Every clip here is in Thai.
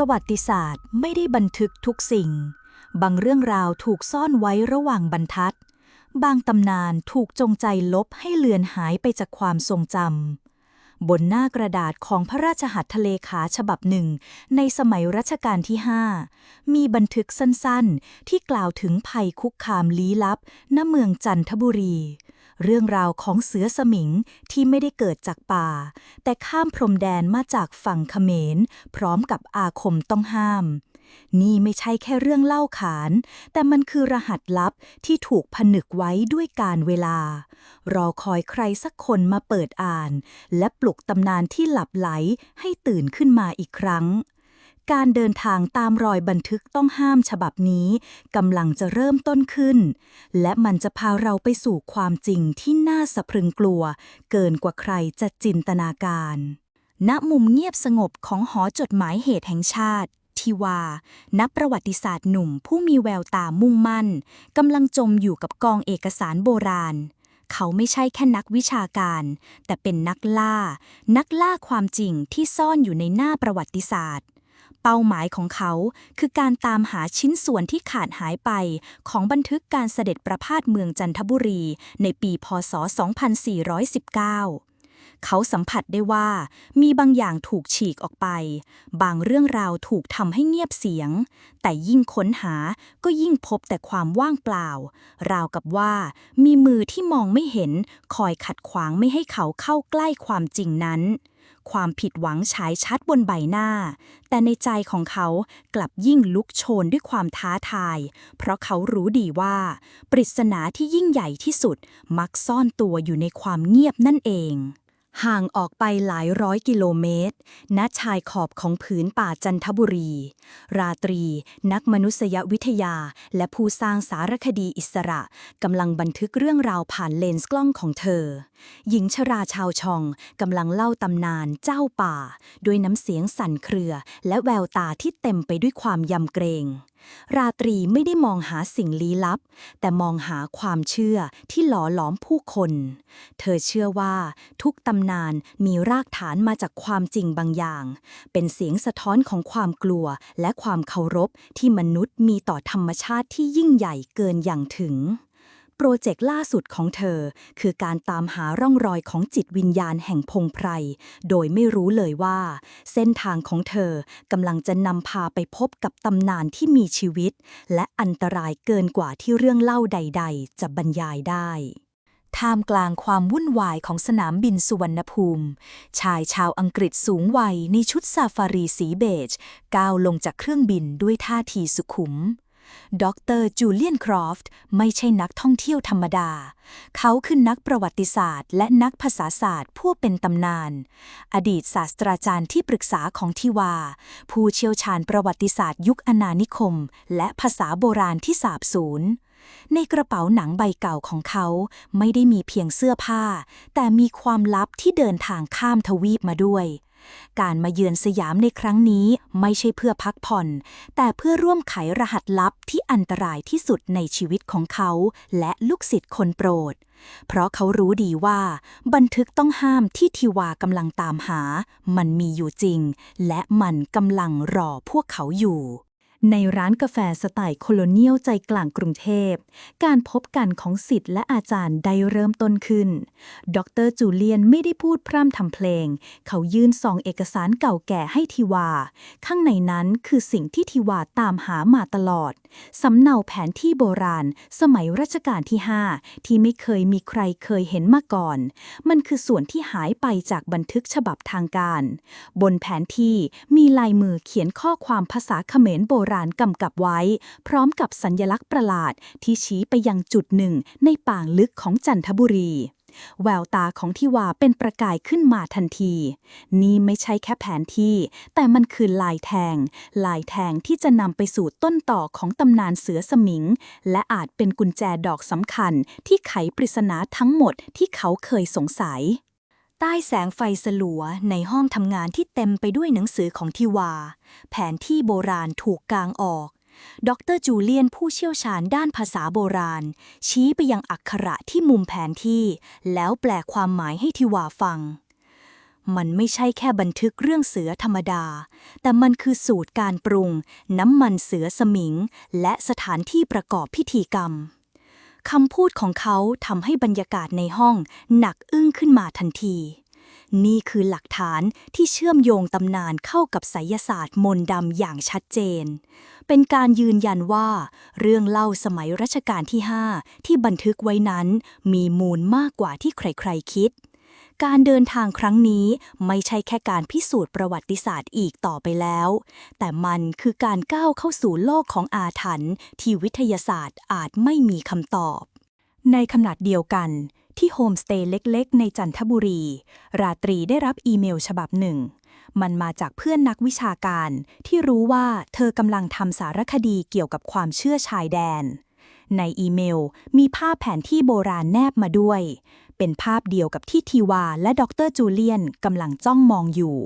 ประวัติศาสตร์ไม่ได้บันทึกทุกสิ่ง บางเรื่องราวถูกซ่อนไว้ระหว่างบรรทัด บางตำนานถูกจงใจลบให้เลือนหายไปจากความทรงจำ บนหน้ากระดาษของพระราชหัตถเลขาฉบับหนึ่ง ในสมัยรัชกาลที่ 5 มีบันทึกสั้นๆ ที่กล่าวถึงภัยคุกคามลี้ลับณเมืองจันทบุรี เรื่องราวของเสือสมิงที่ไม่ได้เกิดจากป่า แต่ข้ามพรมแดนมาจากฝั่งเขมร พร้อมกับอาคมต้องห้าม นี่ไม่ใช่แค่เรื่องเล่าขาน แต่มันคือรหัสลับที่ถูกผนึกไว้ด้วยการเวลา รอคอยใครสักคนมาเปิดอ่าน และปลุกตำนานที่หลับไหลให้ตื่นขึ้นมาอีกครั้ง การเดินทางตามรอยบันทึกต้องห้ามฉบับนี้กำลังจะเริ่มต้นขึ้น และมันจะพาเราไปสู่ความจริงที่น่าสะพรึงกลัว เกินกว่าใครจะจินตนาการ ณมุมเงียบสงบของหอจดหมายเหตุแห่งชาติทิวา นักประวัติศาสตร์หนุ่มผู้มีแววตามุ่งมั่นกำลังจมอยู่กับกองเอกสารโบราณ เขาไม่ใช่แค่นักวิชาการ แต่เป็นนักล่า นักล่าความจริงที่ซ่อนอยู่ในหน้าประวัติศาสตร์ เป้าหมายของเขาคือการตามหาชิ้นส่วนที่ขาดหายไป ของบันทึกการเสด็จประพาสเมืองจันทบุรี ในปีพศ 2419เขาสัมผัสได้ว่ามีบางอย่างถูกฉีกออกไป บางเรื่องราวถูกทำให้เงียบเสียง แต่ยิ่งค้นหาก็ยิ่งพบแต่ความว่างเปล่า ราวกับว่ามีมือที่มองไม่เห็นคอยขัดขวางไม่ให้เขาเข้าใกล้ความจริงนั้น ความผิดหวังฉายชัดบนใบหน้า แต่ในใจของเขากลับยิ่งลุกโชนด้วยความท้าทาย เพราะเขารู้ดีว่า ปริศนาที่ยิ่งใหญ่ที่สุดมักซ่อนตัวอยู่ในความเงียบนั่นเอง ห่างออกไปหลายร้อยกิโลเมตร ณ ชายขอบของผืนป่าจันทบุรี ราตรี นักมนุษยวิทยา และผู้สร้างสารคดีอิสระกำลังบันทึกเรื่องราวผ่านเลนส์กล้องของเธอ หญิงชราชาวชองกำลังเล่าตำนานเจ้าป่า ด้วยน้ำเสียงสั่นเครือ และแววตาที่เต็มไปด้วยความยำเกรงราตรีไม่ได้มองหาสิ่งลี้ลับ แต่มองหาความเชื่อที่หล่อหลอมผู้คน เธอเชื่อว่าทุกตำนานมีรากฐานมาจากความจริงบางอย่าง เป็นเสียงสะท้อนของความกลัวและความเคารพที่มนุษย์มีต่อธรรมชาติที่ยิ่งใหญ่เกินอย่างถึง โปรเจกต์ล่าสุดของเธอ คือการตามหาร่องรอยของจิตวิญญาณแห่งพงไพร โดยไม่รู้เลยว่า เส้นทางของเธอกำลังจะนำพาไปพบกับตำนานที่มีชีวิต และอันตรายเกินกว่าที่เรื่องเล่าใด ๆ จะบรรยายได้ท่ามกลางความวุ่นวายของสนามบินสุวรรณภูมิ ชายชาวอังกฤษสูงวัยในชุดซาฟารีสีเบจ ก้าวลงจากเครื่องบินด้วยท่าทีสุขุม ดรจูเลียนครอฟต์ไม่ใช่นักท่องเที่ยวธรรมดา เขาคือนักประวัติศาสตร์ และนักภาษาศาสตร์ผู้เป็นตำนาน อดีตศาสตราจารย์ที่ปรึกษาของทิวา ผู้เชี่ยวชาญประวัติศาสตร์ยุคอาณานิคม และภาษาโบราณที่สาบสูญในกระเป๋าหนังใบเก่าของเขาไม่ได้มีเพียงเสื้อผ้า แต่มีความลับที่เดินทางข้ามทวีปมาด้วย การมาเยือนสยามในครั้งนี้ไม่ใช่เพื่อพักผ่อน แต่เพื่อร่วมไขรหัสลับที่อันตรายที่สุดในชีวิตของเขา และลูกศิษย์คนโปรด เพราะเขารู้ดีว่า บันทึกต้องห้ามที่ทิวากำลังตามหา มันมีอยู่จริง และมันกำลังรอพวกเขาอยู่ ในร้านกาแฟสไตล์โคโลเนียลใจกลางกรุงเทพ การพบกันของศิษย์และอาจารย์ได้เริ่มต้นขึ้น ดรจูเลียนไม่ได้พูดพร่ำทำเพลง เขายื่นซองเอกสารเก่าแก่ให้ทิวา ข้างในนั้นคือสิ่งที่ทิวาตามหามาตลอด สำเนาแผนที่โบราณ สมัยรัชกาลที่ 5 ที่ไม่เคยมีใครเคยเห็นมาก่อน มันคือส่วนที่หายไปจากบันทึกฉบับทางการ บนแผนที่มีลายมือเขียนข้อความภาษาเขมรโบราณกำกับไว้ พร้อมกับสัญลักษณ์ประหลาดที่ชี้ไปยังจุดหนึ่งในป่างลึกของจันทบุรี แววตาของทิวาเป็นประกายขึ้นมาทันที นี่ไม่ใช่แค่แผนที่ แต่มันคือลายแทง ลายแทงที่จะนำไปสู่ต้นต่อของตำนานเสือสมิง และอาจเป็นกุญแจดอกสำคัญที่ไขปริศนาทั้งหมดที่เขาเคยสงสัย ใต้แสงไฟสลัวในห้องทำงานที่เต็มไปด้วยหนังสือของทิวา แผนที่โบราณถูกกางออก ดรจูเลียนผู้เชี่ยวชาญด้านภาษาโบราณ ชี้ไปยังอักขระที่มุมแผนที่ แล้วแปลความหมายให้ทิวาฟัง มันไม่ใช่แค่บันทึกเรื่องเสือธรรมดา แต่มันคือสูตรการปรุง น้ำมันเสือสมิง และสถานที่ประกอบพิธีกรรม คำพูดของเขาทำให้บรรยากาศในห้องหนักอึ้งขึ้นมาทันที นี่คือหลักฐานที่เชื่อมโยงตำนานเข้ากับไสยศาสตร์มนต์ดำอย่างชัดเจน เป็นการยืนยันว่า เรื่องเล่าสมัยรัชกาลที่ 5 ที่บันทึกไว้นั้นมีมูลมากกว่าที่ใครๆคิด การเดินทางครั้งนี้ไม่ใช่แค่การพิสูจน์ประวัติศาสตร์อีกต่อไปแล้ว แต่มันคือการก้าวเข้าสู่โลกของอาถรรพ์ที่วิทยาศาสตร์อาจไม่มีคำตอบ ในขณะเดียวกันที่โฮมสเตย์เล็กๆ ในจันทบุรี ราตรีได้รับอีเมลฉบับหนึ่ง มันมาจากเพื่อนนักวิชาการที่รู้ว่าเธอกำลังทำสารคดีเกี่ยวกับความเชื่อชายแดน ในอีเมลมีภาพแผนที่โบราณแนบมาด้วย เป็นภาพเดียวกับที่ทีวาและดรจูเลียนกำลังจ้องมองอยู่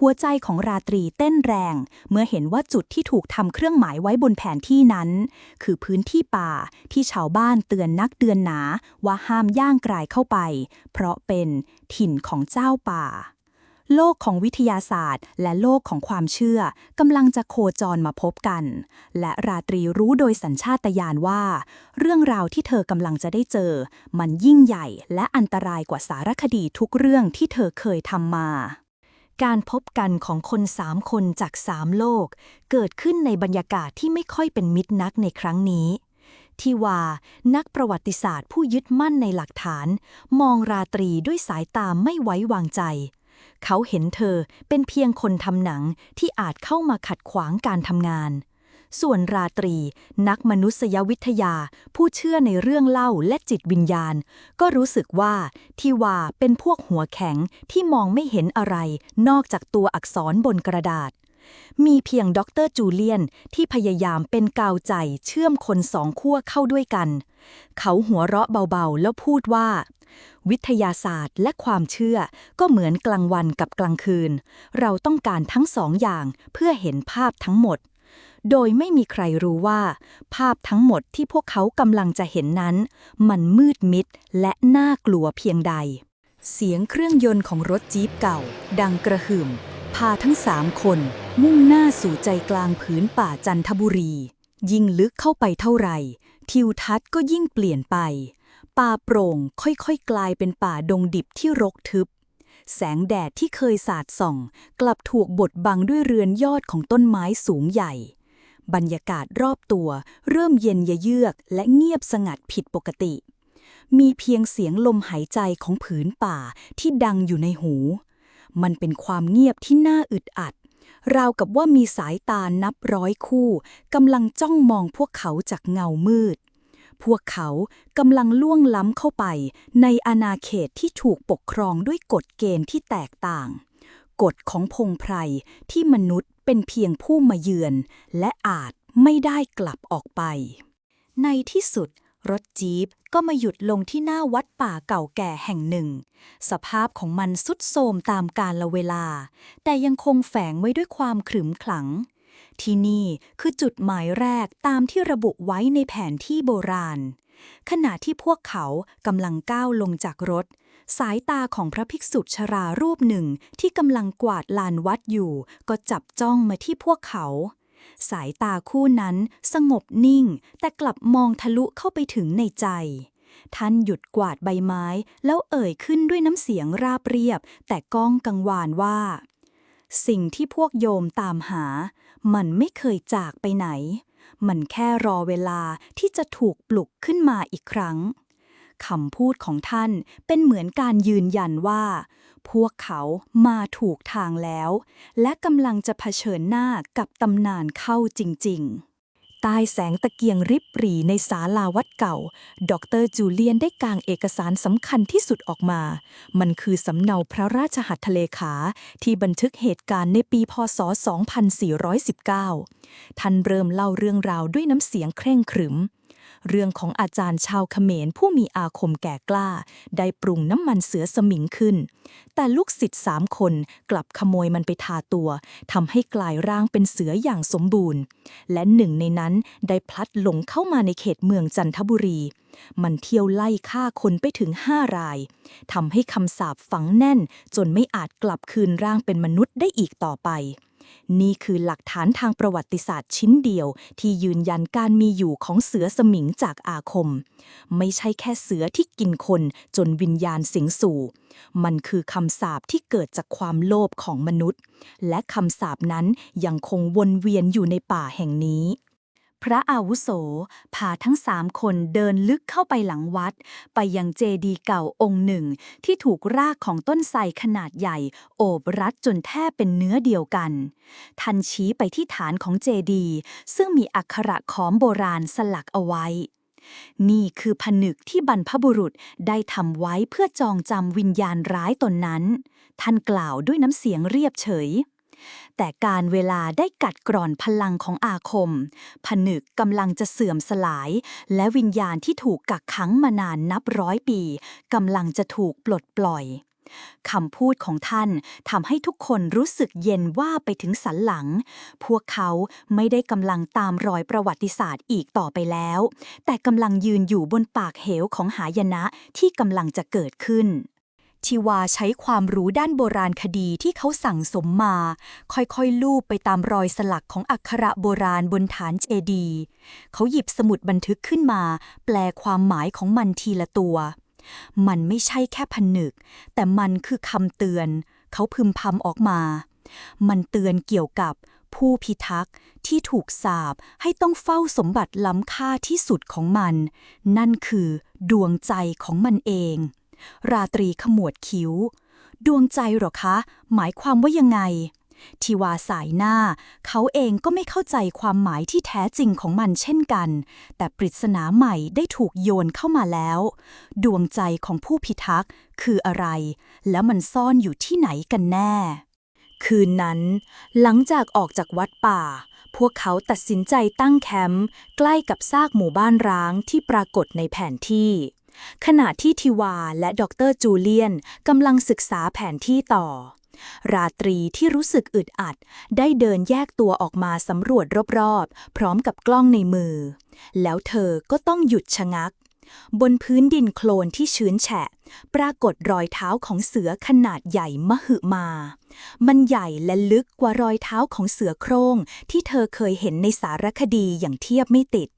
หัวใจของราตรีเต้นแรง เมื่อเห็นว่าจุดที่ถูกทำเครื่องหมายไว้บนแผนที่นั้น คือพื้นที่ป่าที่ชาวบ้านเตือนนักเดือนหนาว่าห้ามย่างกรายเข้าไป เพราะเป็นถิ่นของเจ้าป่า โลกของวิทยาศาสตร์ และโลกของความเชื่อกำลังจะโคจรมาพบกัน และราตรีรู้โดยสัญชาตญาณว่า เรื่องราวที่เธอกำลังจะได้เจอ มันยิ่งใหญ่และอันตรายกว่าสารคดีทุกเรื่องที่เธอเคยทำมาการพบกันของคนสามคนจากสามโลก เกิดขึ้นในบรรยากาศที่ไม่ค่อยเป็นมิตรนักในครั้งนี้ ที่ว่านักประวัติศาสตร์ผู้ยึดมั่นในหลักฐาน มองราตรีด้วยสายตาไม่ไว้วางใจ เขาเห็นเธอเป็นเพียงคนทำหนังที่อาจเข้ามาขัดขวางการทำงาน ส่วนราตรี นักมนุษยวิทยา ผู้เชื่อในเรื่องเล่าและจิตวิญญาณ ก็รู้สึกว่าที่ว่าเป็นพวกหัวแข็งที่มองไม่เห็นอะไร นอกจากตัวอักษรบนกระดาษ มีเพียงด็อกเตอร์จูเลียนที่พยายามเป็นกาวใจเชื่อมคนสองขั้วเข้าด้วยกัน เขาหัวเราะเบาๆ แล้วพูดว่า วิทยาศาสตร์และความเชื่อก็เหมือนกลางวันกับกลางคืน เราต้องการทั้งสองอย่างเพื่อเห็นภาพทั้งหมดโดยไม่มีใครรู้ว่า ภาพทั้งหมดที่พวกเขากำลังจะเห็นนั้น มันมืดมิดและน่ากลัวเพียงใด เสียงเครื่องยนต์ของรถจี๊ปเก่า ดังกระหึ่ม พาทั้งสามคน มุ่งหน้าสู่ใจกลางผืนป่าจันทบุรี ยิ่งลึกเข้าไปเท่าไหร่ ทิวทัศน์ก็ยิ่งเปลี่ยนไป ป่าโปร่งค่อยๆ กลายเป็นป่าดงดิบที่รกทึบ แสงแดดที่เคยสาดส่อง กลับถูกบดบังด้วยเรือนยอดของต้นไม้สูงใหญ่ บรรยากาศรอบตัวเริ่มเย็นเยือกและเงียบสงัดผิดปกติ มีเพียงเสียงลมหายใจของผืนป่าที่ดังอยู่ในหู มันเป็นความเงียบที่น่าอึดอัด ราวกับว่ามีสายตานับร้อยคู่กำลังจ้องมองพวกเขาจากเงามืด พวกเขากำลังล่วงล้ำเข้าไปในอาณาเขตที่ถูกปกครองด้วยกฎเกณฑ์ที่แตกต่าง กฎของพงไพรที่มนุษย์เป็นเพียงผู้มาเยือน และอาจไม่ได้กลับออกไป ในที่สุด รถจี๊ปก็มาหยุดลงที่หน้าวัดป่าเก่าแก่แห่งหนึ่ง สภาพของมันสุดโทมตามกาลเวลา แต่ยังคงแฝงไว้ด้วยความขรึมขลัง ที่นี่คือจุดหมายแรกตามที่ระบุไว้ในแผนที่โบราณ ขณะที่พวกเขากำลังก้าวลงจากรถ สายตาของพระภิกษุชรารูปหนึ่งที่กำลังกวาดลานวัดอยู่ ก็จับจ้องมาที่พวกเขา สายตาคู่นั้นสงบนิ่ง แต่กลับมองทะลุเข้าไปถึงในใจ ท่านหยุดกวาดใบไม้ แล้วเอ่ยขึ้นด้วยน้ำเสียงราบเรียบ แต่ก้องกังวานว่า สิ่งที่พวกโยมตามหา มันไม่เคยจากไปไหน มันแค่รอเวลาที่จะถูกปลุกขึ้นมาอีกครั้ง คำพูดของท่านเป็นเหมือนการยืนยันว่า พวกเขามาถูกทางแล้ว และกำลังจะเผชิญหน้ากับตำนานเข้าจริง ๆใต้แสงตะเกียงริบหรี่ในศาลาวัดเก่า ดรจูเลียนได้กางเอกสารสำคัญที่สุดออกมา มันคือสำเนาพระราชหัตถเลขา ที่บันทึกเหตุการณ์ในปีพศ 2419 ท่านเริ่มเล่าเรื่องราวด้วยน้ำเสียงเคร่งขรึม เรื่องของอาจารย์ชาวเขมรผู้มีอาคมแก่กล้า ได้ปรุงน้ำมันเสือสมิงขึ้น แต่ลูกศิษย์สามคนกลับขโมยมันไปทาตัวทำให้กลายร่างเป็นเสืออย่างสมบูรณ์ และหนึ่งในนั้นได้พลัดหลงเข้ามาในเขตเมืองจันทบุรี มันเที่ยวไล่ฆ่าคนไปถึงห้ารายทำให้คำสาปฝังแน่นจนไม่อาจกลับคืนร่างเป็นมนุษย์ได้อีกต่อไป นี่คือหลักฐานทางประวัติศาสตร์ชิ้นเดียว ที่ยืนยันการมีอยู่ของเสือสมิงจากอาคม ไม่ใช่แค่เสือที่กินคนจนวิญญาณสิงสู่ มันคือคำสาปที่เกิดจากความโลภของมนุษย์ และคำสาปนั้นยังคงวนเวียนอยู่ในป่าแห่งนี้ พระอาวุโสพาทั้งสามคนเดินลึกเข้าไปหลังวัด ไปยังเจดีย์เก่าองค์หนึ่ง ที่ถูกรากของต้นไทรขนาดใหญ่ โอบรัดจนแทบเป็นเนื้อเดียวกันท่านชี้ไปที่ฐานของเจดีย์ซึ่งมีอักขระขอมโบราณสลักเอาไว้ นี่คือผนึกที่บรรพบุรุษได้ทำไว้เพื่อจองจำวิญญาณร้ายตนนั้น ท่านกล่าวด้วยน้ำเสียงเรียบเฉย แต่การเวลาได้กัดกร่อนพลังของอาคม ผนึกกำลังจะเสื่อมสลาย และวิญญาณที่ถูกกักขังมานานนับร้อยปีกำลังจะถูกปลดปล่อยคำพูดของท่านทำให้ทุกคนรู้สึกเย็นว่าไปถึงสันหลัง พวกเขาไม่ได้กำลังตามรอยประวัติศาสตร์อีกต่อไปแล้ว แต่กำลังยืนอยู่บนปากเหวของหายนะที่กำลังจะเกิดขึ้น ทิวาใช้ความรู้ด้านโบราณคดีที่เขาสั่งสมมา ค่อยๆ ลูบไปตามรอยสลักของอักขระโบราณบนฐานเจดีย์เขาหยิบสมุดบันทึกขึ้นมา แปลความหมายของมันทีละตัว มันไม่ใช่แค่ผนึก แต่มันคือคำเตือน เขาพึมพำออกมา มันเตือนเกี่ยวกับผู้พิทักษ์ที่ถูกสาปให้ต้องเฝ้าสมบัติล้ำค่าที่สุดของมัน นั่นคือดวงใจของมันเอง ราตรีขมวดคิ้ว ดวงใจหรอคะ หมายความว่ายังไง ทิวาสายหน้า เขาเองก็ไม่เข้าใจความหมายที่แท้จริงของมันเช่นกัน แต่ปริศนาใหม่ได้ถูกโยนเข้ามาแล้ว ดวงใจของผู้พิทักษ์คืออะไร แล้วมันซ่อนอยู่ที่ไหนกันแน่ คืนนั้น หลังจากออกจากวัดป่าพวกเขาตัดสินใจตั้งแคมป์ใกล้กับซากหมู่บ้านร้างที่ปรากฏในแผนที่ ขณะที่ทิวาและดรจูเลียนกำลังศึกษาแผนที่ต่อ ราตรีที่รู้สึกอึดอัด ได้เดินแยกตัวออกมาสำรวจรอบๆ พร้อมกับกล้องในมือ แล้วเธอก็ต้องหยุดชะงัก บนพื้นดินโคลนที่ชื้นแฉะ ปรากฏรอยเท้าของเสือขนาดใหญ่มหึมา มันใหญ่และลึกกว่ารอยเท้าของเสือโคร่งที่เธอเคยเห็นในสารคดีอย่างเทียบไม่ติด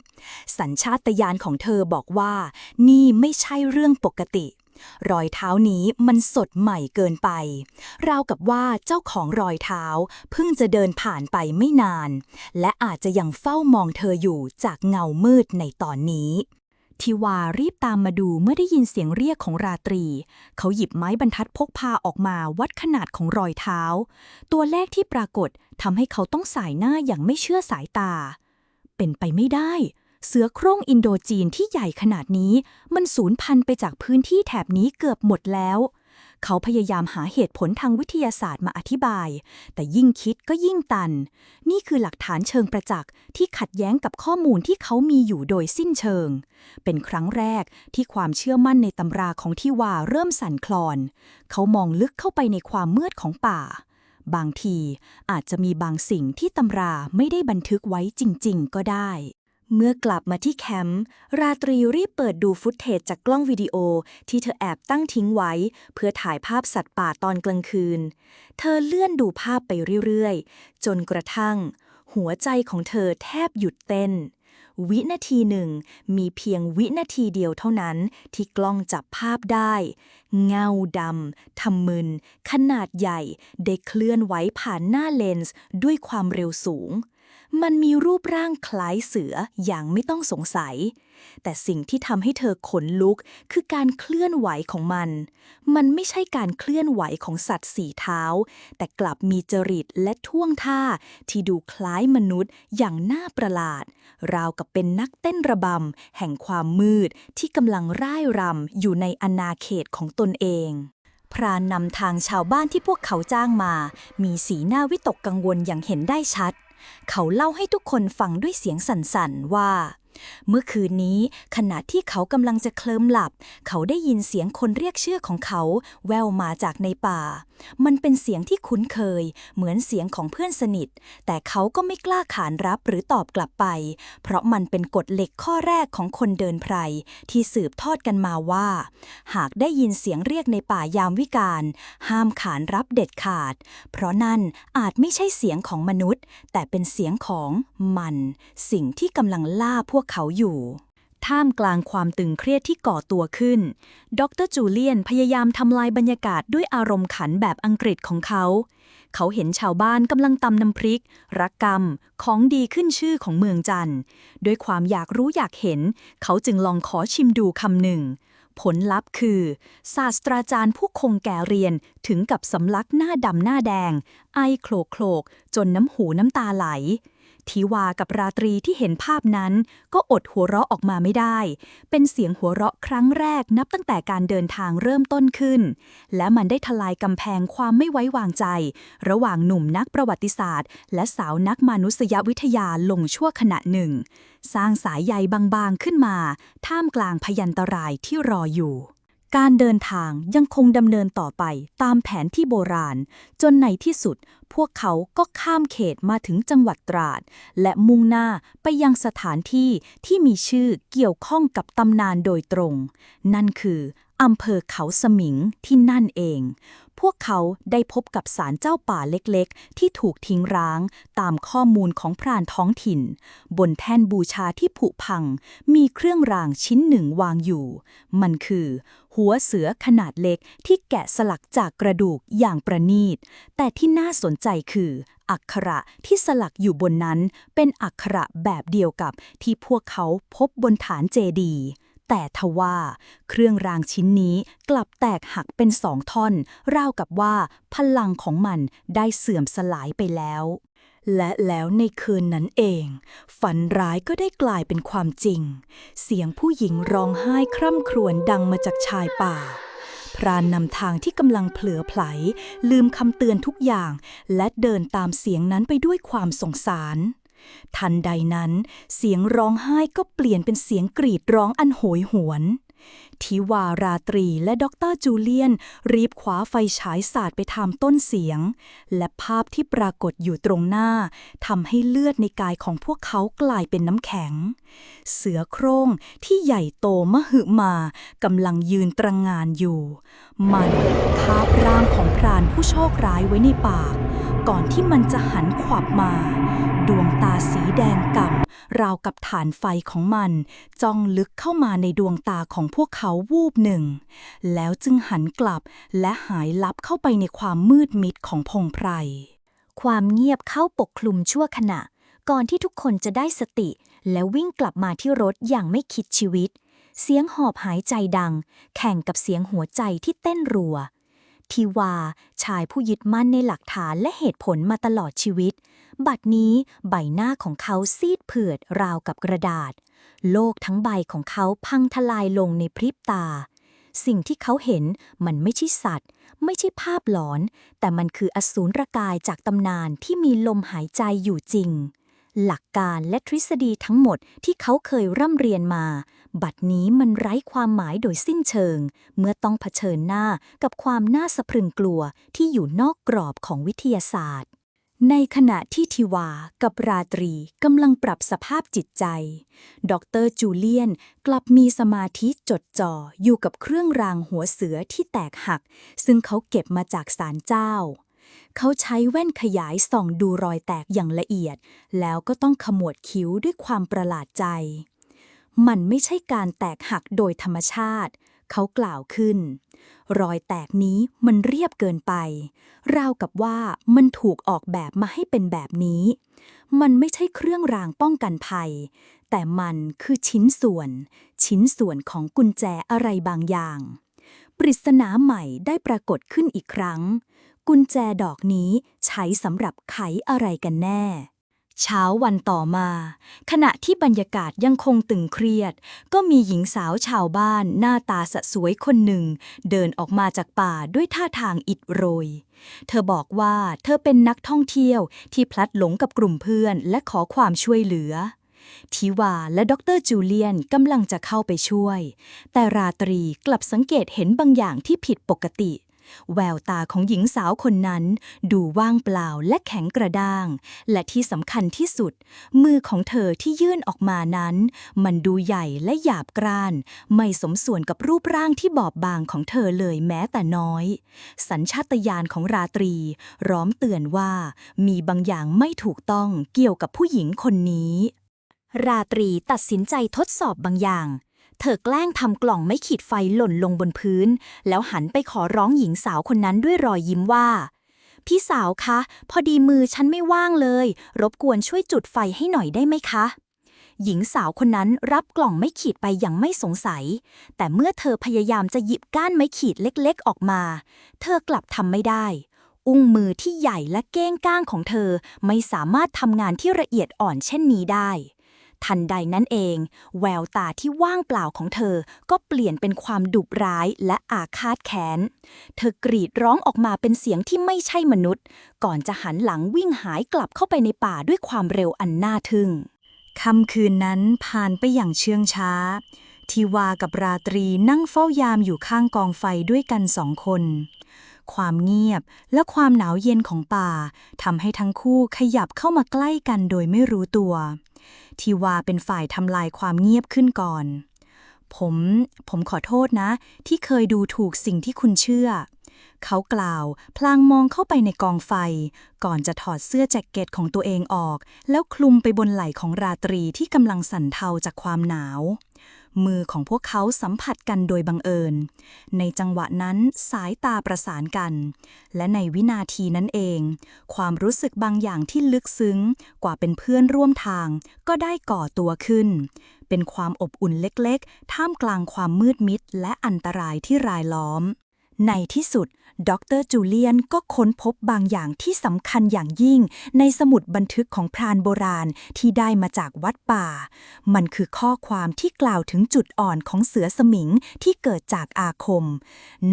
สัญชาตญาณของเธอบอกว่า นี่ไม่ใช่เรื่องปกติ รอยเท้านี้มันสดใหม่เกินไป ราวกับว่าเจ้าของรอยเท้าเพิ่งจะเดินผ่านไปไม่นาน และอาจจะยังเฝ้ามองเธออยู่จากเงามืดในตอนนี้ทิวารีบตามมาดูเมื่อได้ยินเสียงเรียกของราตรี เขาหยิบไม้บรรทัดพกพาออกมาวัดขนาดของรอยเท้า ตัวเลขที่ปรากฏทำให้เขาต้องสายหน้าอย่างไม่เชื่อสายตา เป็นไปไม่ได้ เสือโคร่งอินโดจีนที่ใหญ่ขนาดนี้ มันสูญพันธุ์ไปจากพื้นที่แถบนี้เกือบหมดแล้ว เขาพยายามหาเหตุผลทางวิทยาศาสตร์มาอธิบาย แต่ยิ่งคิดก็ยิ่งตัน นี่คือหลักฐานเชิงประจักษ์ที่ขัดแย้งกับข้อมูลที่เขามีอยู่โดยสิ้นเชิง เป็นครั้งแรกที่ความเชื่อมั่นในตำราของที่ว่าเริ่มสั่นคลอน เขามองลึกเข้าไปในความมืดของป่าบางทีอาจจะมีบางสิ่งที่ตำราไม่ได้บันทึกไว้จริง ๆ ก็ได้ เมื่อกลับมาที่แคมป์ราตรีรีบเปิดดูฟุตเทจจากกล้องวิดีโอที่เธอแอบตั้งทิ้งไว้ เพื่อถ่ายภาพสัตว์ป่าตอนกลางคืน เธอเลื่อนดูภาพไปเรื่อยๆ จนกระทั่ง หัวใจของเธอแทบหยุดเต้น วินาทีหนึ่ง มีเพียงวินาทีเดียวเท่านั้นที่กล้องจับภาพได้ เงาดำทำมึน ขนาดใหญ่ ได้เคลื่อนไหวผ่านหน้าเลนส์ด้วยความเร็วสูง มันมีรูปร่างคล้ายเสืออย่างไม่ต้องสงสัย แต่สิ่งที่ทำให้เธอขนลุกคือการเคลื่อนไหวของมัน มันไม่ใช่การเคลื่อนไหวของสัตว์สี่เท้า แต่กลับมีจริตและท่วงท่าที่ดูคล้ายมนุษย์อย่างน่าประหลาด ราวกับเป็นนักเต้นระบำแห่งความมืดที่กำลังร่ายรำอยู่ในอาณาเขตของตนเองพรานนำทางชาวบ้านที่พวกเขาจ้างมา มีสีหน้าวิตกกังวลอย่างเห็นได้ชัด เขาเล่าให้ทุกคนฟังด้วยเสียงสั่นๆว่า เมื่อคืนนี้ขณะที่เขากำลังจะเคลิ้มหลับ เขาได้ยินเสียงคนเรียกชื่อของเขา แววมาจากในป่า มันเป็นเสียงที่คุ้นเคย เหมือนเสียงของเพื่อนสนิท แต่เขาก็ไม่กล้าขานรับหรือตอบกลับไป เพราะมันเป็นกฎเหล็กข้อแรกของคนเดินไพรที่สืบทอดกันมาว่า หากได้ยินเสียงเรียกในป่ายามวิกาลห้ามขานรับเด็ดขาด เพราะนั่นอาจไม่ใช่เสียงของมนุษย์ แต่เป็นเสียงของมัน สิ่งที่กำลังล่าพวกเขาอยู่ ท่ามกลางความตึงเครียดที่ก่อตัวขึ้น ดรจูเลียนพยายามทำลายบรรยากาศด้วยอารมณ์ขันแบบอังกฤษของเขา เขาเห็นชาวบ้านกำลังตำน้ำพริก รักกรรม ของดีขึ้นชื่อของเมืองจันทร์ด้วยความอยากรู้อยากเห็น เขาจึงลองขอชิมดูคำหนึ่งผลลัพธ์คือ ศาสตราจารย์ผู้คงแก่เรียนถึงกับสำลักหน้าดำหน้าแดง ไอโคลกโคลกจนน้ำหูน้ำตาไหล ทิวากับราตรีที่เห็นภาพนั้น ก็อดหัวเราะออกมาไม่ได้ เป็นเสียงหัวเราะครั้งแรกนับตั้งแต่การเดินทางเริ่มต้นขึ้น และมันได้ทลายกำแพงความไม่ไว้วางใจ ระหว่างหนุ่มนักประวัติศาสตร์ และสาวนักมนุษยวิทยาลงชั่วขณะหนึ่ง สร้างสายใยบางๆขึ้นมา ท่ามกลางพยันตรายที่รออยู่ การเดินทางยังคงดำเนินต่อไปตามแผนที่โบราณ จนในที่สุด พวกเขาก็ข้ามเขตมาถึงจังหวัดตราด และมุ่งหน้าไปยังสถานที่ที่มีชื่อเกี่ยวข้องกับตำนานโดยตรง นั่นคืออำเภอเขาสมิงที่นั่นเอง พวกเขาได้พบกับศาลเจ้าป่าเล็กๆ ที่ถูกทิ้งร้าง ตามข้อมูลของพรานท้องถิ่น บนแท่นบูชาที่ผุพัง มีเครื่องรางชิ้นหนึ่งวางอยู่ มันคือ หัวเสือขนาดเล็กที่แกะสลักจากกระดูกอย่างประณีต แต่ที่น่าสนใจคือ อักขระที่สลักอยู่บนนั้น เป็นอักขระแบบเดียวกับที่พวกเขาพบบนฐานเจดีย์แต่ทว่า เครื่องรางชิ้นนี้กลับแตกหักเป็นสองท่อน ราวกับว่าพลังของมันได้เสื่อมสลายไปแล้ว และแล้วในคืนนั้นเอง ฝันร้ายก็ได้กลายเป็นความจริง เสียงผู้หญิงร้องไห้คร่ำครวญดังมาจากชายป่า พรานนำทางที่กำลังเผลอไผล ลืมคำเตือนทุกอย่าง และเดินตามเสียงนั้นไปด้วยความสงสาร ทันใดนั้น เสียงร้องไห้ก็เปลี่ยนเป็นเสียงกรีดร้องอันโหยหวน ทิวาราตรีและด็อกเตอร์จูเลียน รีบคว้าไฟฉายสาดไปทำต้นเสียง และภาพที่ปรากฏอยู่ตรงหน้าทำให้เลือดในกายของพวกเขากลายเป็นน้ำแข็ง เสือโคร่งที่ใหญ่โตมหึมากำลังยืนตรงงานอยู่ มันคาบร่างของพรานผู้โชคร้ายไว้ในปาก ก่อนที่มันจะหันขวับมา ดวงตาสีแดงก่ำราวกับฐานไฟของมัน จ้องลึกเข้ามาในดวงตาของพวกเขาวูบหนึ่ง แล้วจึงหันกลับและหายลับเข้าไปในความมืดมิดของพงไพร ความเงียบเข้าปกคลุมชั่วขณะ ก่อนที่ทุกคนจะได้สติ และวิ่งกลับมาที่รถอย่างไม่คิดชีวิต เสียงหอบหายใจดัง แข่งกับเสียงหัวใจที่เต้นรัว ทีวา ชายผู้ยึดมั่นในหลักฐานและเหตุผลมาตลอดชีวิต บัดนี้ใบหน้าของเขาซีดเผือดราวกับกระดาษ โลกทั้งใบของเขาพังทลายลงในพริบตา สิ่งที่เขาเห็นมันไม่ใช่สัตว์ ไม่ใช่ภาพหลอน แต่มันคืออสูรกายจากตำนานที่มีลมหายใจอยู่จริง หลักการและทฤษฎีทั้งหมดที่เขาเคยร่ำเรียนมา บัดนี้มันไร้ความหมายโดยสิ้นเชิง เมื่อต้องเผชิญหน้ากับความน่าสะพรึงกลัวที่อยู่นอกกรอบของวิทยาศาสตร์ ในขณะที่ทิวากับราตรีกำลังปรับสภาพจิตใจ ดรจูเลียนกลับมีสมาธิจดจ่ออยู่กับเครื่องรางหัวเสือที่แตกหัก ซึ่งเขาเก็บมาจากศาลเจ้า เขาใช้แว่นขยายส่องดูรอยแตกอย่างละเอียด แล้วก็ต้องขมวดคิ้วด้วยความประหลาดใจ มันไม่ใช่การแตกหักโดยธรรมชาติ เขากล่าวขึ้น รอยแตกนี้มันเรียบเกินไป ราวกับว่ามันถูกออกแบบมาให้เป็นแบบนี้ มันไม่ใช่เครื่องรางป้องกันภัย แต่มันคือชิ้นส่วน ชิ้นส่วนของกุญแจอะไรบางอย่าง ปริศนาใหม่ได้ปรากฏขึ้นอีกครั้ง กุญแจดอกนี้ใช้สำหรับไขอะไรกันแน่ เช้าวันต่อมา ขณะที่บรรยากาศยังคงตึงเครียด ก็มีหญิงสาวชาวบ้านหน้าตาสะสวยคนหนึ่ง เดินออกมาจากป่าด้วยท่าทางอิดโรย เธอบอกว่าเธอเป็นนักท่องเที่ยวที่พลัดหลงกับกลุ่มเพื่อนและขอความช่วยเหลือทิวาและดรจูเลียนกำลังจะเข้าไปช่วย แต่ราตรีกลับสังเกตเห็นบางอย่างที่ผิดปกติ แววตาของหญิงสาวคนนั้น ดูว่างเปล่าและแข็งกระด้าง และที่สำคัญที่สุด มือของเธอที่ยื่นออกมานั้น มันดูใหญ่และหยาบกร้าน ไม่สมส่วนกับรูปร่างที่บอบบางของเธอเลยแม้แต่น้อย สัญชาตญาณของราตรี ร้อมเตือนว่า มีบางอย่างไม่ถูกต้องเกี่ยวกับผู้หญิงคนนี้ ราตรีตัดสินใจทดสอบบางอย่าง เธอแกล้งทำกล่องไม่ขีดไฟหล่นลงบนพื้น แล้วหันไปขอร้องหญิงสาวคนนั้นด้วยรอยยิ้มว่า พี่สาวคะ พอดีมือฉันไม่ว่างเลย รบกวนช่วยจุดไฟให้หน่อยได้ไหมคะ หญิงสาวคนนั้นรับกล่องไม่ขีดไปอย่างไม่สงสัย แต่เมื่อเธอพยายามจะหยิบก้านไม้ขีดเล็กๆออกมา เธอกลับทำไม่ได้ อุ้งมือที่ใหญ่และเก้งก้างของเธอไม่สามารถทำงานที่ละเอียดอ่อนเช่นนี้ได้ ทันใดนั้นเอง แววตาที่ว่างเปล่าของเธอก็เปลี่ยนเป็นความดุร้ายและอาฆาตแค้น เธอกรีดร้องออกมาเป็นเสียงที่ไม่ใช่มนุษย์ ก่อนจะหันหลังวิ่งหายกลับเข้าไปในป่าด้วยความเร็วอันน่าทึ่งค่ำคืนนั้นผ่านไปอย่างเชื่องช้า ทีวากับราตรีนั่งเฝ้ายามอยู่ข้างกองไฟด้วยกันสองคน ความเงียบและความหนาวเย็นของป่าทำให้ทั้งคู่ขยับเข้ามาใกล้กันโดยไม่รู้ตัว ทีวาเป็นฝ่ายทำลายความเงียบขึ้นก่อน ผม ผมขอโทษนะ ที่เคยดูถูกสิ่งที่คุณเชื่อ เขากล่าว พลางมองเข้าไปในกองไฟ ก่อนจะถอดเสื้อแจ็คเก็ตของตัวเองออก แล้วคลุมไปบนไหล่ของราตรีที่กำลังสั่นเทาจากความหนาว มือของพวกเขาสัมผัสกันโดยบังเอิญ ในจังหวะนั้นสายตาประสานกัน และในวินาทีนั้นเอง ความรู้สึกบางอย่างที่ลึกซึ้งกว่าเป็นเพื่อนร่วมทาง ก็ได้ก่อตัวขึ้น เป็นความอบอุ่นเล็กๆ ท่ามกลางความมืดมิดและอันตรายที่รายล้อม ในที่สุด ดรจูเลียนก็ค้นพบบางอย่างที่สำคัญอย่างยิ่ง ในสมุดบันทึกของพรานโบราณที่ได้มาจากวัดป่า มันคือข้อความที่กล่าวถึงจุดอ่อนของเสือสมิงที่เกิดจากอาคม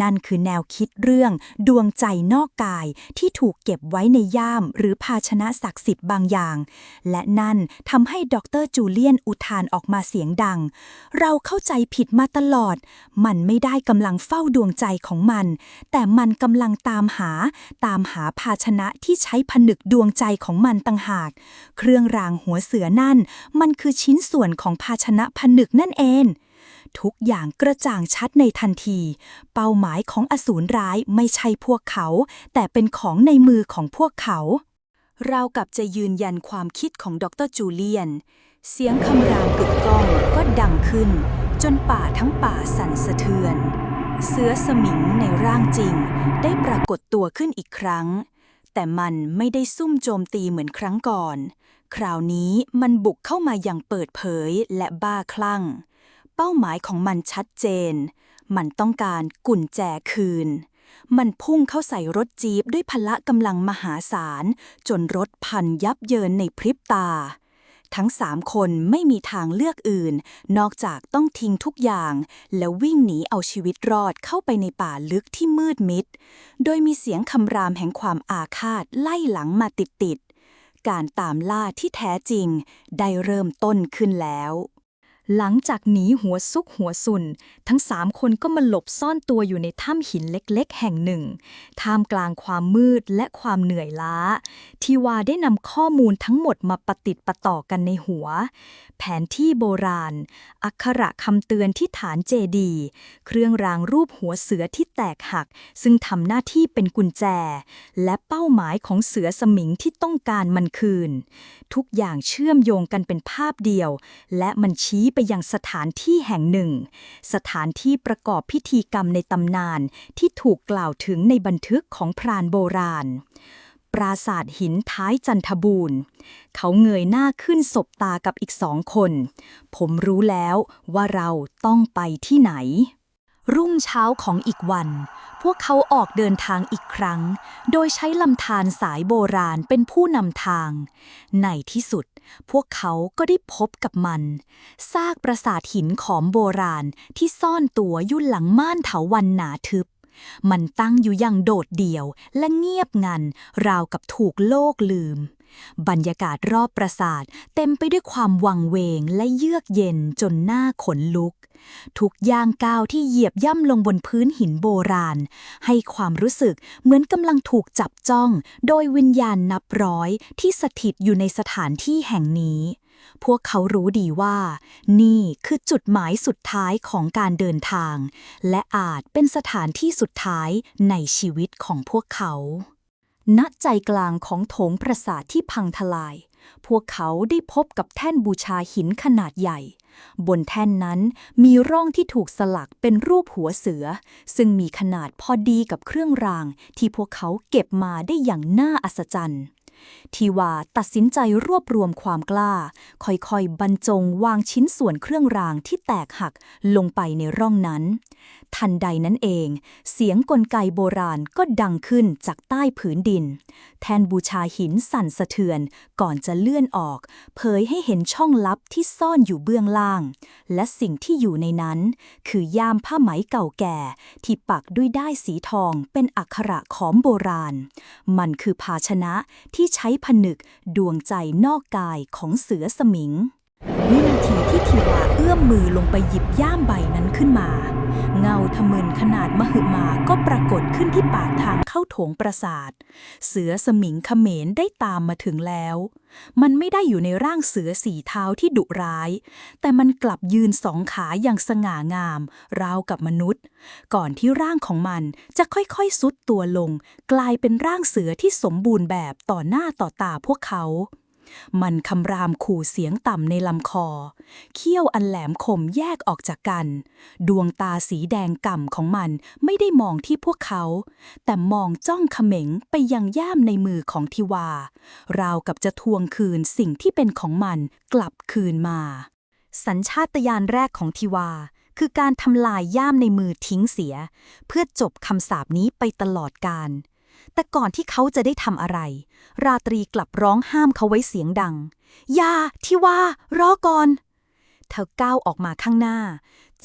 นั่นคือแนวคิดเรื่องดวงใจนอกกายที่ถูกเก็บไว้ในย่ามหรือภาชนะศักดิ์สิทธิ์บางอย่าง และนั่นทำให้ดรจูเลียนอุทานออกมาเสียงดัง เราเข้าใจผิดมาตลอด มันไม่ได้กำลังเฝ้าดวงใจของมันแต่มันกำลังตามหา ตามหาภาชนะที่ใช้ผนึกดวงใจของมันต่างหาก เครื่องรางหัวเสือนั่น มันคือชิ้นส่วนของภาชนะผนึกนั่นเองทุกอย่างกระจ่างชัดในทันที เป้าหมายของอสูรร้ายไม่ใช่พวกเขา แต่เป็นของในมือของพวกเขา เรากับจะยืนยันความคิดของดรจูเลียน เสียงคำรามกึกก้องก็ดังขึ้น จนป่าทั้งป่าสั่นสะเทือน เสือสมิงในร่างจริง ได้ปรากฏตัวขึ้นอีกครั้ง แต่มันไม่ได้ซุ่มโจมตีเหมือนครั้งก่อน คราวนี้มันบุกเข้ามาอย่างเปิดเผยและบ้าคลั่ง เป้าหมายของมันชัดเจน มันต้องการกุญแจคืน มันพุ่งเข้าใส่รถจี๊ปด้วยพละกำลังมหาศาล จนรถพันยับเยินในพริบตา ทั้งสามคนไม่มีทางเลือกอื่น นอกจากต้องทิ้งทุกอย่าง แล้ววิ่งหนีเอาชีวิตรอดเข้าไปในป่าลึกที่มืดมิด โดยมีเสียงคำรามแห่งความอาฆาตไล่หลังมาติดๆการตามล่าที่แท้จริงได้เริ่มต้นขึ้นแล้ว หลังจากหนีหัวซุกหัวสุน ทั้งสามคนก็มาหลบซ่อนตัวอยู่ในถ้ำหินเล็กๆ แห่งหนึ่ง ท่ามกลางความมืดและความเหนื่อยล้า ทีวาได้นำข้อมูลทั้งหมดมาปะติดประต่อกันในหัว แผนที่โบราณ อักขระคำเตือนที่ฐานเจดี เครื่องรางรูปหัวเสือที่แตกหัก ซึ่งทำหน้าที่เป็นกุญแจ และเป้าหมายของเสือสมิงที่ต้องการมันคืน ทุกอย่างเชื่อมโยงกันเป็นภาพเดียว และมันชี้ไปยังสถานที่แห่งหนึ่ง สถานที่ประกอบพิธีกรรมในตำนานที่ถูกกล่าวถึงในบันทึกของพรานโบราณ ปราสาทหินท้ายจันทบูรณ์ เขาเงยหน้าขึ้นสบตากับอีกสองคน ผมรู้แล้วว่าเราต้องไปที่ไหน รุ่งเช้าของอีกวัน พวกเขาออกเดินทางอีกครั้ง โดยใช้ลำธารสายโบราณเป็นผู้นำทาง ในที่สุด พวกเขาก็ได้พบกับมัน ซากปราสาทหินขอมโบราณที่ซ่อนตัวยู่นหลังม่านเถาวันหนาทึบ มันตั้งอยู่อย่างโดดเดี่ยวและเงียบงันราวกับถูกโลกลืม บรรยากาศรอบปราสาทเต็มไปด้วยความวังเวงและเยือกเย็นจนหน้าขนลุก ทุกย่างก้าวที่เหยียบย่ำลงบนพื้นหินโบราณ ให้ความรู้สึกเหมือนกำลังถูกจับจ้อง โดยวิญญาณนับร้อยที่สถิตอยู่ในสถานที่แห่งนี้ พวกเขารู้ดีว่า นี่คือจุดหมายสุดท้ายของการเดินทาง และอาจเป็นสถานที่สุดท้ายในชีวิตของพวกเขา ณใจกลางของโถงปราสาทที่พังทลาย พวกเขาได้พบกับแท่นบูชาหินขนาดใหญ่ บนแท่นนั้นมีร่องที่ถูกสลักเป็นรูปหัวเสือ ซึ่งมีขนาดพอดีกับเครื่องราง ที่พวกเขาเก็บมาได้อย่างน่าอัศจรรย์ทีวาตัดสินใจรวบรวมความกล้า ค่อยๆ บรรจงวางชิ้นส่วนเครื่องรางที่แตกหักลงไปในร่องนั้น ทันใดนั้นเอง เสียงกลไกโบราณก็ดังขึ้นจากใต้ผืนดิน แทนบูชาหินสั่นสะเทือนก่อนจะเลื่อนออก เผยให้เห็นช่องลับที่ซ่อนอยู่เบื้องล่าง และสิ่งที่อยู่ในนั้น คือย่ามผ้าไหมเก่าแก่ ที่ปักด้วยด้ายสีทองเป็นอักขระขอมโบราณ มันคือภาชนะที่ใช้ผนึกดวงใจนอกกายของเสือสมิง วินาทีที่ทีวาเอื้อมมือลงไปหยิบย่ามใบนั้นขึ้นมา เงาทะมึนขนาดมหึมาก็ปรากฏขึ้นที่ปากทางเข้าโถงปราสาท เสือสมิงเขมรได้ตามมาถึงแล้ว มันไม่ได้อยู่ในร่างเสือสีเท้าที่ดุร้าย แต่มันกลับยืนสองขาอย่างสง่างาม ราวกับมนุษย์ ก่อนที่ร่างของมันจะค่อยๆซุดตัวลง กลายเป็นร่างเสือที่สมบูรณ์แบบต่อหน้าต่อตาพวกเขา มันคำรามขู่เสียงต่ำในลำคอ เขี้ยวอันแหลมคมแยกออกจากกัน ดวงตาสีแดงก่ำของมันไม่ได้มองที่พวกเขา แต่มองจ้องเขม็งไปยังย่ามในมือของทิวา ราวกับจะทวงคืนสิ่งที่เป็นของมันกลับคืนมา สัญชาตญาณแรกของทิวา คือการทำลายย่ามในมือทิ้งเสีย เพื่อจบคำสาปนี้ไปตลอดกาล แต่ก่อนที่เขาจะได้ทำอะไร ราตรีกลับร้องห้ามเขาไว้เสียงดัง อย่าทิวารอก่อน เธอก้าวออกมาข้างหน้า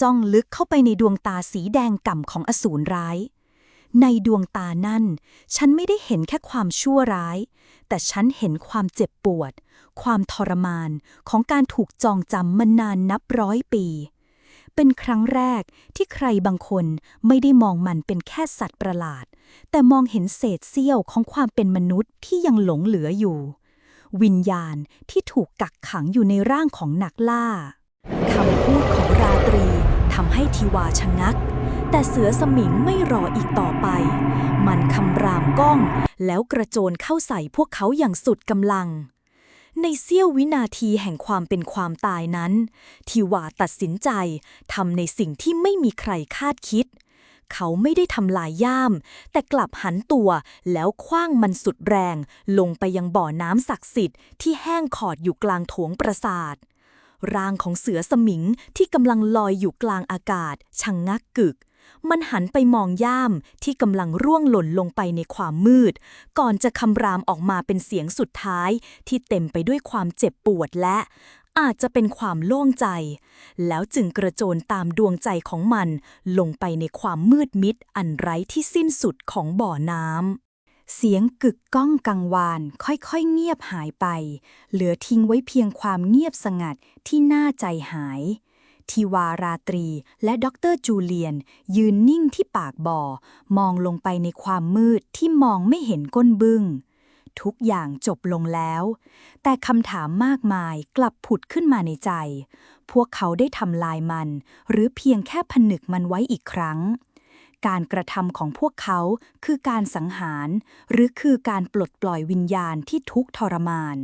จ้องลึกเข้าไปในดวงตาสีแดงก่ำของอสูรร้าย ในดวงตานั่น ฉันไม่ได้เห็นแค่ความชั่วร้าย แต่ฉันเห็นความเจ็บปวด ความทรมานของการถูกจองจำมานานนับร้อยปี เป็นครั้งแรกที่ใครบางคนไม่ได้มองมันเป็นแค่สัตว์ประหลาด แต่มองเห็นเศษเสี้ยวของความเป็นมนุษย์ที่ยังหลงเหลืออยู่ วิญญาณที่ถูกกักขังอยู่ในร่างของนักล่าคำพูดของราตรีทำให้ทิวาชะงัก แต่เสือสมิงไม่รออีกต่อไป มันคำรามก้อง แล้วกระโจนเข้าใส่พวกเขาอย่างสุดกำลัง ในเสี้ยววินาทีแห่งความเป็นความตายนั้น ทิวาตัดสินใจทำในสิ่งที่ไม่มีใครคาดคิด เขาไม่ได้ทำลายย่าม แต่กลับหันตัวแล้วคว้างมันสุดแรง ลงไปยังบ่อน้ำศักดิ์สิทธิ์ที่แห้งขอดอยู่กลางโถงปราสาทร่างของเสือสมิงที่กำลังลอยอยู่กลางอากาศชังงักกึก มันหันไปมองย่ามที่กำลังร่วงหล่นลงไปในความมืด ก่อนจะคำรามออกมาเป็นเสียงสุดท้ายที่เต็มไปด้วยความเจ็บปวดและอาจจะเป็นความโล่งใจ แล้วจึงกระโจนตามดวงใจของมันลงไปในความมืดมิดอันไร้ที่สิ้นสุดของบ่อน้ำ เสียงกึกก้องกังวานค่อยๆเงียบหายไป เหลือทิ้งไว้เพียงความเงียบสงัดที่น่าใจหาย ทิวาราตรี และด็อกเตอร์จูเลียน ยืนนิ่งที่ปากบ่อ มองลงไปในความมืดที่มองไม่เห็นก้นบึ้ง ทุกอย่างจบลงแล้ว แต่คำถามมากมายกลับผุดขึ้นมาในใจ พวกเขาได้ทำลายมัน หรือเพียงแค่ผนึกมันไว้อีกครั้ง การกระทำของพวกเขาคือการสังหาร หรือคือการปลดปล่อยวิญญาณที่ทุกทรมาน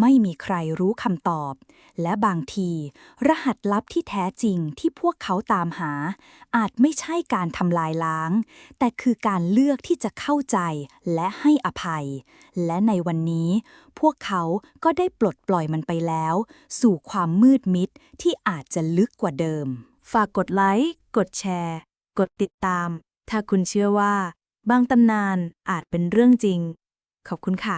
ไม่มีใครรู้คำตอบ และบางที รหัสลับที่แท้จริงที่พวกเขาตามหา อาจไม่ใช่การทำลายล้าง แต่คือการเลือกที่จะเข้าใจและให้อภัย และในวันนี้ พวกเขาก็ได้ปลดปล่อยมันไปแล้ว สู่ความมืดมิดที่อาจจะลึกกว่าเดิม ฝากกดไลค์ กดแชร์ กดติดตาม ถ้าคุณเชื่อว่า บางตำนานอาจเป็นเรื่องจริง ขอบคุณค่ะ